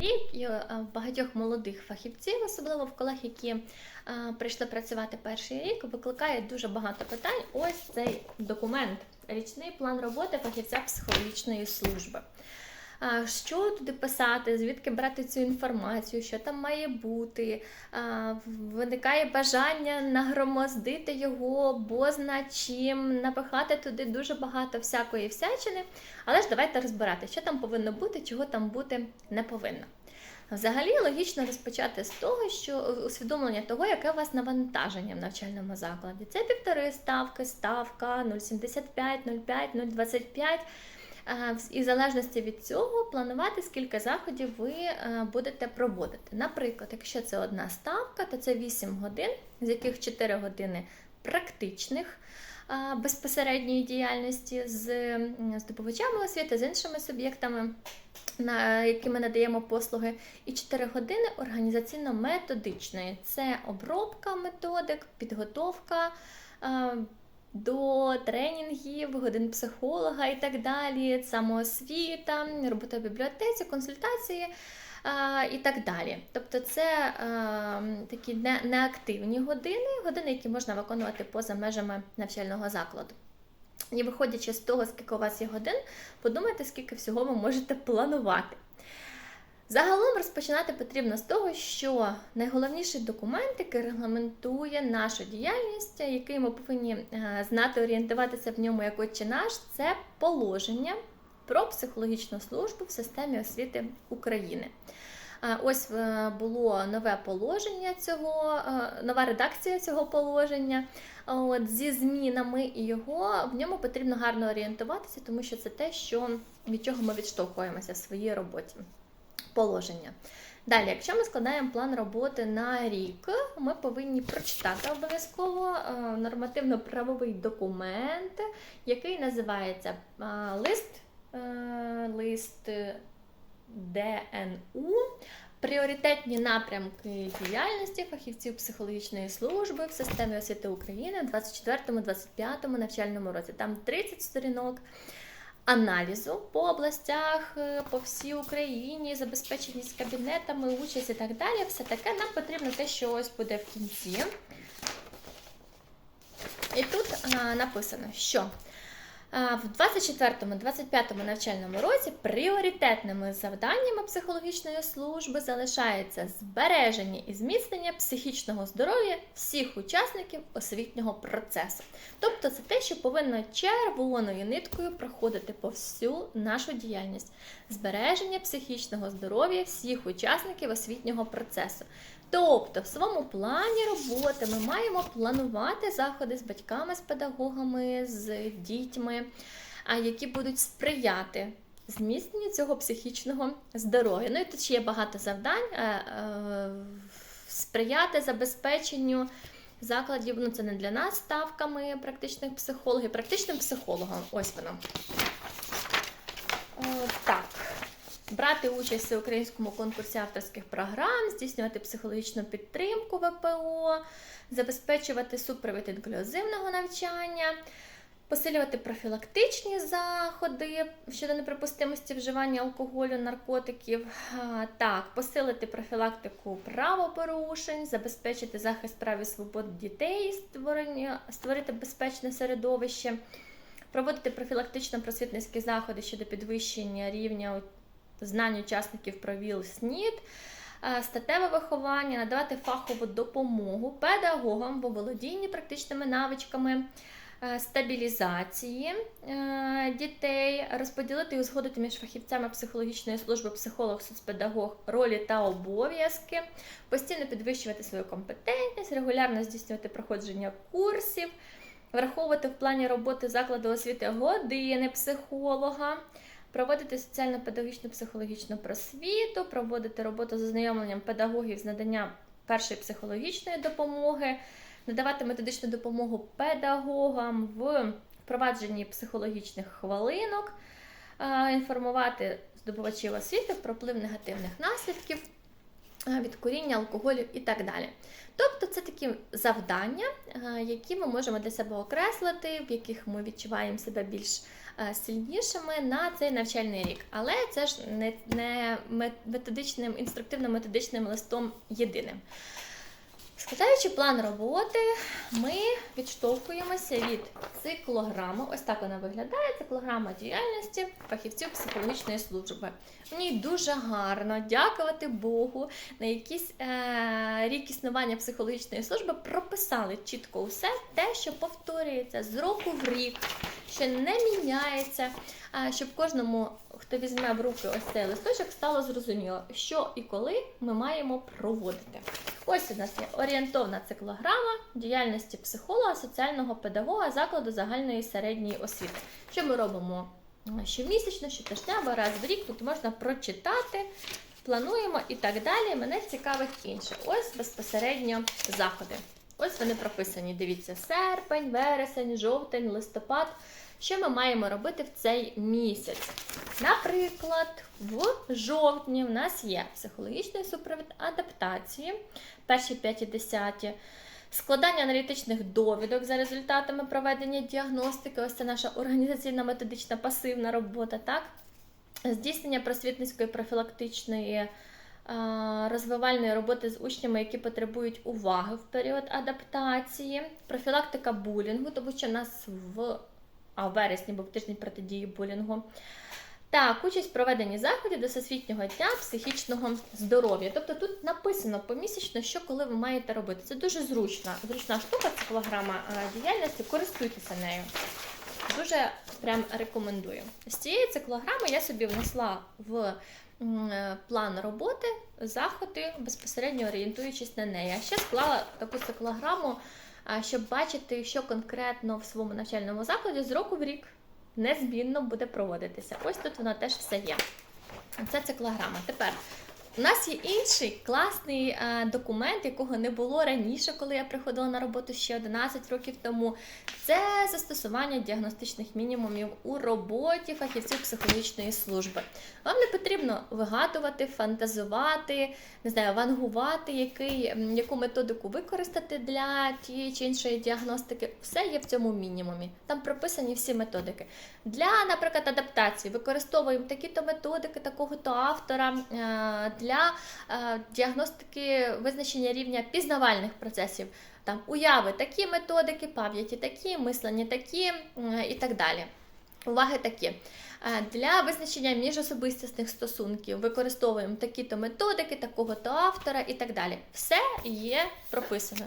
рік, і е, багатьох молодих фахівців, особливо в колег, які е, прийшли працювати перший рік, викликає дуже багато питань. Ось цей документ, річний план роботи фахівця психологічної служби. Що туди писати, звідки брати цю інформацію, що там має бути. Виникає бажання нагромоздити його, бозна чим, напихати туди дуже багато всякої всячини. Але ж давайте розбирати, що там повинно бути, чого там бути не повинно. Взагалі логічно розпочати з того, що усвідомлення того, яке у вас навантаження в навчальному закладі. Це півтори ставки, ставка 0,75, 0,5, 0,25. І в залежності від цього планувати, скільки заходів ви е, будете проводити. Наприклад, якщо це одна ставка, то це 8 годин, з яких 4 години практичних безпосередньої діяльності з здобувачами освіти, з іншими суб'єктами, на які ми надаємо послуги, і 4 години організаційно-методичної. Це обробка методик, підготовка. До тренінгів, годин психолога і так далі, самоосвіта, робота в бібліотеці, консультації і так далі. Тобто це такі не, неактивні години, години, які можна виконувати поза межами навчального закладу. І виходячи з того, скільки у вас є годин, подумайте, скільки всього ви можете планувати. Загалом розпочинати потрібно з того, що найголовніший документ, який регламентує нашу діяльність, який ми повинні е, знати, орієнтуватися в ньому як отче наш, це положення про психологічну службу в системі освіти України. Е, Ось е, було нове положення цього, нова редакція цього положення. От, зі змінами і його в ньому потрібно гарно орієнтуватися, тому що це те, що, від чого ми відштовхуємося в своїй роботі положення. Далі, якщо ми складаємо план роботи на рік, ми повинні прочитати обов'язково е, нормативно-правовий документ, який називається е, лист, е, лист ДНУ. Пріоритетні напрямки діяльності фахівців психологічної служби в системі освіти України в 24-25 навчальному році. Там 30 сторінок аналізу по областях, е, по всій Україні, забезпеченість кабінетами, участь і так далі. Все таке нам потрібно те, що ось буде в кінці. І тут а, написано, що в 24-25 навчальному році пріоритетними завданнями психологічної служби залишається збереження і зміцнення психічного здоров'я всіх учасників освітнього процесу. Тобто це те, що повинно червоною ниткою проходити по всю нашу діяльність. Збереження психічного здоров'я всіх учасників освітнього процесу. Тобто, в своєму плані роботи ми маємо планувати заходи з батьками, з педагогами, з дітьми, які будуть сприяти зміцненню цього психічного здоров'я. Ну і тут ще є багато завдань. Сприяти забезпеченню закладів, ну це не для нас ставками практичних психологів, практичним психологом. Ось воно. Е, Так. Брати участь у всеукраїнському конкурсі авторських програм, здійснювати психологічну підтримку ВПО, забезпечувати супровід інклюзивного навчання, посилювати профілактичні заходи щодо неприпустимості вживання алкоголю, наркотиків, так, посилити профілактику правопорушень, забезпечити захист прав і свобод дітей, створення, створити безпечне середовище, проводити профілактично-просвітницькі заходи щодо підвищення рівня знань учасників про ВІЛ СНІД, е, статеве виховання, надавати фахову допомогу педагогам в володінні практичними навичками. е, Стабілізації е, дітей, розподілити і узгодити між фахівцями психологічної служби, психолог, соцпедагог, ролі та обов'язки, постійно підвищувати свою компетентність, регулярно здійснювати проходження курсів, враховувати в плані роботи закладу освіти години психолога, проводити соціально-педагогічну психологічну просвіту, проводити роботу з ознайомленням педагогів з надання першої психологічної допомоги, надавати методичну допомогу педагогам в впровадженні психологічних хвилинок, інформувати здобувачів освіти про вплив негативних наслідків від куріння, алкоголю і так далі. Тобто це такі завдання, які ми можемо для себе окреслити, в яких ми відчуваємо себе більш сильнішими на цей навчальний рік. Але це ж не, не методичним, інструктивно-методичним листом єдиним. Складаючи план роботи, ми відштовхуємося від циклограми. Ось так вона виглядає. Циклограма діяльності фахівців психологічної служби. В ній дуже гарно дякувати Богу. На якийсь е- рік існування психологічної служби прописали чітко усе те, що повторюється з року в рік, що не міняється, щоб кожному, хто візьме в руки ось цей листочок, стало зрозуміло, що і коли ми маємо проводити. Ось у нас є орієнтовна циклограма діяльності психолога, соціального педагога закладу загальної середньої освіти. Що ми робимо щомісячно, щотижнево, раз в рік. Тут можна прочитати, плануємо і так далі. Мене цікавить інше. Ось безпосередньо заходи. Ось вони прописані. Дивіться, серпень, вересень, жовтень, листопад. Що ми маємо робити в цей місяць? Наприклад, в жовтні в нас є психологічний супровід адаптації, перші 5 і 10, складання аналітичних довідок за результатами проведення діагностики. Ось це наша організаційна методична пасивна робота, так? Здійснення просвітницької профілактичної. Розвивальної роботи з учнями, які потребують уваги в період адаптації, профілактика булінгу, тому що в нас в а вересні був тиждень протидії булінгу. Так, участь в проведенні заходів до Всесвітнього дня психічного здоров'я. Тобто тут написано помісячно, що коли ви маєте робити. Це дуже зручна, зручна штука, циклограма діяльності, користуйтеся нею. Дуже прям рекомендую. З цієї циклограми я собі внесла в план роботи заходи, безпосередньо орієнтуючись на неї. А ще склала таку циклограму щоб бачити, що конкретно в своєму навчальному закладі з року в рік незмінно буде проводитися. Ось тут воно теж все є. Це циклограма. Тепер у нас є інший класний е, документ, якого не було раніше, коли я приходила на роботу ще 11 років тому. Це застосування діагностичних мінімумів у роботі фахівців психологічної служби. Вам не потрібно вигадувати, фантазувати, не знаю, вангувати, який, яку методику використати для тієї чи іншої діагностики. Все є в цьому мінімумі. Там прописані всі методики. Для, наприклад, адаптації використовуємо такі-то методики, такого-то автора. Для е, діагностики визначення рівня пізнавальних процесів. Там уяви такі методики, пам'яті такі, мислення такі і так далі. Уваги такі. Е, для визначення міжособистісних стосунків використовуємо такі-то методики, такого-то автора і так далі. Все є прописано.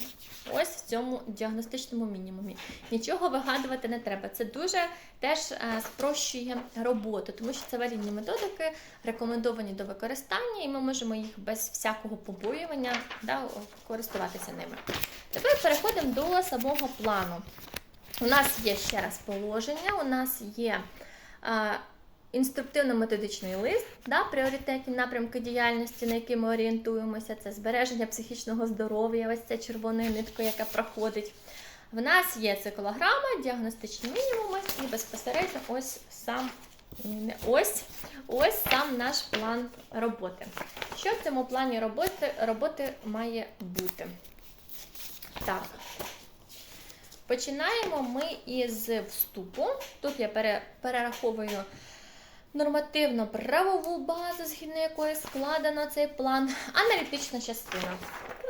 Ось в цьому діагностичному мінімумі. Нічого вигадувати не треба. Це дуже теж е, спрощує роботу, тому що це валідні методики рекомендовані до використання, і ми можемо їх без всякого побоювання да, користуватися ними. Тепер переходимо до самого плану. У нас є ще раз положення, у нас є інструктивно-методичний лист, да, пріоритетні напрямки діяльності, на які ми орієнтуємося, це збереження психічного здоров'я, ось ця червоною ниткою, яка проходить. В нас є циклограма, діагностичні мінімуми і безпосередньо ось сам не ось ось сам наш план роботи. Що в цьому плані роботи, роботи має бути? Так. Починаємо ми із вступу. Тут я перераховую нормативно правову базу, згідно якої складено цей план, аналітична частина.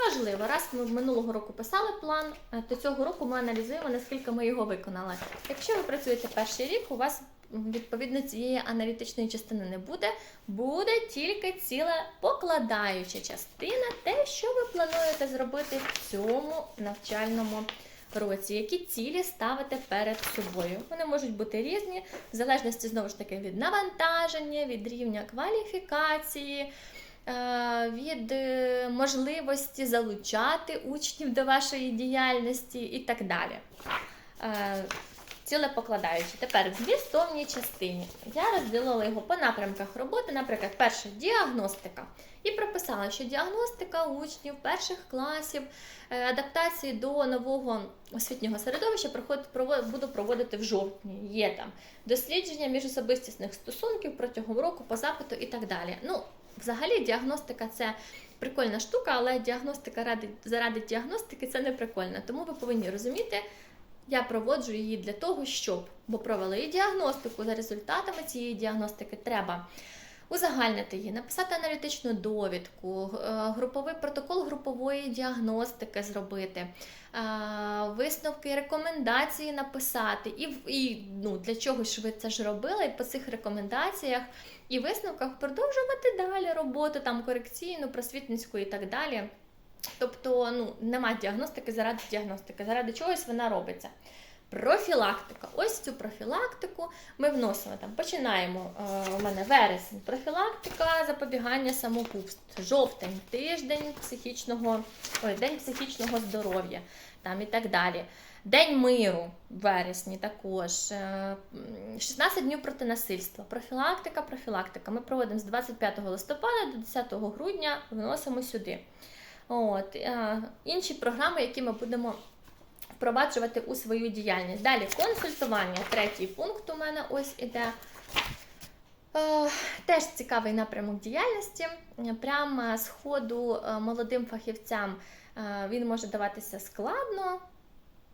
Важливо, раз ми минулого року писали план, е, то цього року ми аналізуємо, наскільки ми його виконали. Якщо ви працюєте перший рік, у вас відповідно цієї аналітичної частини не буде, буде тільки ціла покладаюча частина, те, що ви плануєте зробити в цьому навчальному році році, які цілі ставите перед собою. Вони можуть бути різні, в залежності знову ж таки від навантаження, від рівня кваліфікації. Е, від е, можливості залучати учнів до вашої діяльності і так далі. Ціле покладаючи. Тепер в змістовній частині я розділила його по напрямках роботи, наприклад, перша діагностика. І прописала, що діагностика учнів перших класів, е, адаптації до нового освітнього середовища буду проводити в жовтні. Є там дослідження міжособистісних стосунків протягом року по запиту і так далі. Ну, взагалі діагностика це прикольна штука, але діагностика ради, заради діагностики це не прикольно. Тому ви повинні розуміти, я проводжу її для того, щоб, бо провели діагностику за результатами цієї діагностики треба узагальнити її, написати аналітичну довідку, е, груповий протокол групової діагностики зробити, е, висновки, рекомендації написати, і, і ну, для чого ж ви це ж робили, і по цих рекомендаціях і висновках продовжувати далі роботу, там корекційну, просвітницьку і так далі. Тобто, ну, нема діагностики заради діагностики, заради чогось вона робиться. Профілактика. Ось цю профілактику ми вносимо там. Починаємо. Е, у мене вересень. Профілактика запобігання самогубств. Жовтень, тиждень психічного, ой, день психічного здоров'я там і так далі. День миру в вересні також. Е, 16 днів проти насильства. Профілактика, профілактика. Ми проводимо з 25 листопада до 10 грудня, вносимо сюди. От, е, інші програми, які ми будемо впроваджувати у свою діяльність. Далі консультування. Третій пункт у мене ось іде. Е, Теж цікавий напрямок діяльності. Е, Прямо з ходу е, молодим фахівцям е, він може даватися складно,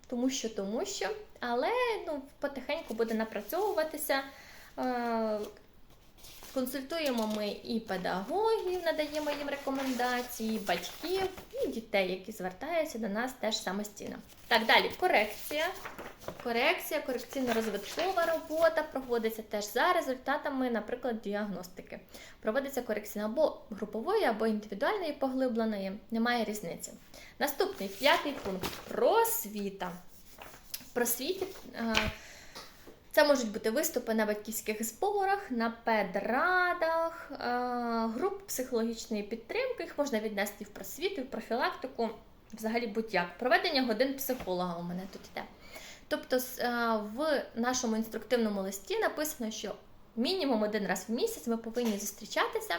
тому що, тому що, але ну, потихеньку буде напрацьовуватися. Е, Консультуємо ми і педагогів, надаємо їм рекомендації, батьків, і дітей, які звертаються до нас теж самостійно. Так, далі корекція. Корекція, корекційно-розвиткова робота проводиться теж за результатами, наприклад, діагностики. Проводиться корекція або групової, або індивідуальної поглибленої, немає різниці. Наступний п'ятий пункт просвіта. Просвіті. Це можуть бути виступи на батьківських зборах, на педрадах, е, груп психологічної підтримки. Їх можна віднести в просвіту, в профілактику, взагалі будь-як. Проведення годин психолога у мене тут йде. Тобто е, в нашому інструктивному листі написано, що мінімум один раз в місяць ми повинні зустрічатися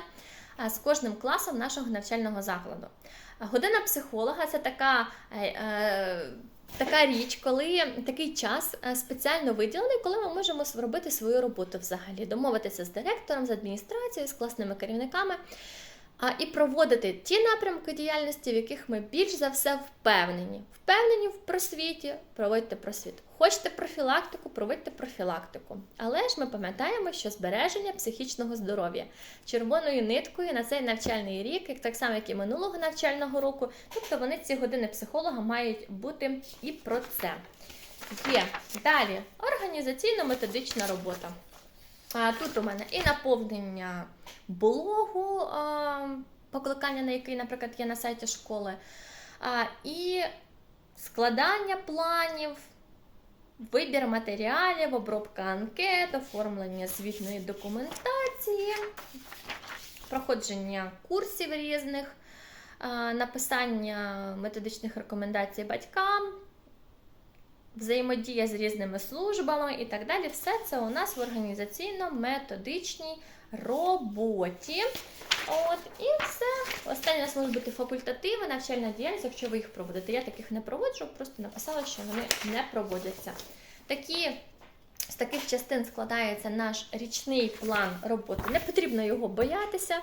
е, з кожним класом нашого навчального закладу. Година психолога це така. Така річ, коли такий час е, спеціально виділений, коли ми можемо робити свою роботу взагалі, домовитися з директором, з адміністрацією, з класними керівниками, і проводити ті напрямки діяльності, в яких ми більш за все впевнені. Впевнені в просвіті, проводьте просвіт. Хочете профілактику, проводьте профілактику. Але ж ми пам'ятаємо, що збереження психічного здоров'я червоною ниткою на цей навчальний рік, як так само, як і минулого навчального року. Тобто вони ці години психолога мають бути і про це. Є далі організаційно-методична робота. Тут у мене і наповнення блогу, покликання на який, наприклад, є на сайті школи, і складання планів, вибір матеріалів, обробка анкет, оформлення звітної документації, проходження курсів різних, написання методичних рекомендацій батькам, взаємодія з різними службами і так далі. Все це у нас в організаційно-методичній роботі. От, і все. Можуть бути факультативи, навчальна діяльність, якщо ви їх проводите. Я таких не проводжу, просто написала, що вони не проводяться. Такі, з таких частин складається наш річний план роботи. Не потрібно його боятися.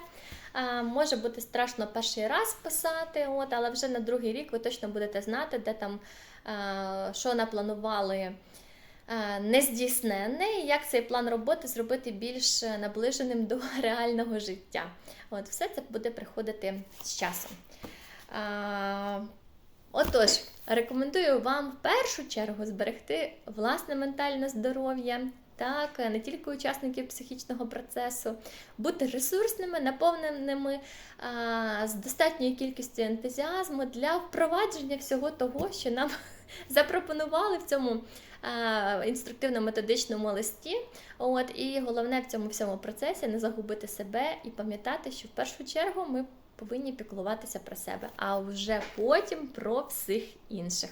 Може бути страшно перший раз писати, от, але вже на другий рік ви точно будете знати, де там що напланували е, нездійсненне, і як цей план роботи зробити більш наближеним до реального життя. От, все це буде приходити з часом. Отож, рекомендую вам в першу чергу зберегти власне ментальне здоров'я, так, не тільки учасників психічного процесу, бути ресурсними, наповненими а, з достатньою кількістю ентузіазму для впровадження всього того, що нам запропонували в цьому інструктивно-методичному листі. От, і головне в цьому всьому процесі не загубити себе і пам'ятати, що в першу чергу ми повинні піклуватися про себе, а вже потім про всіх інших.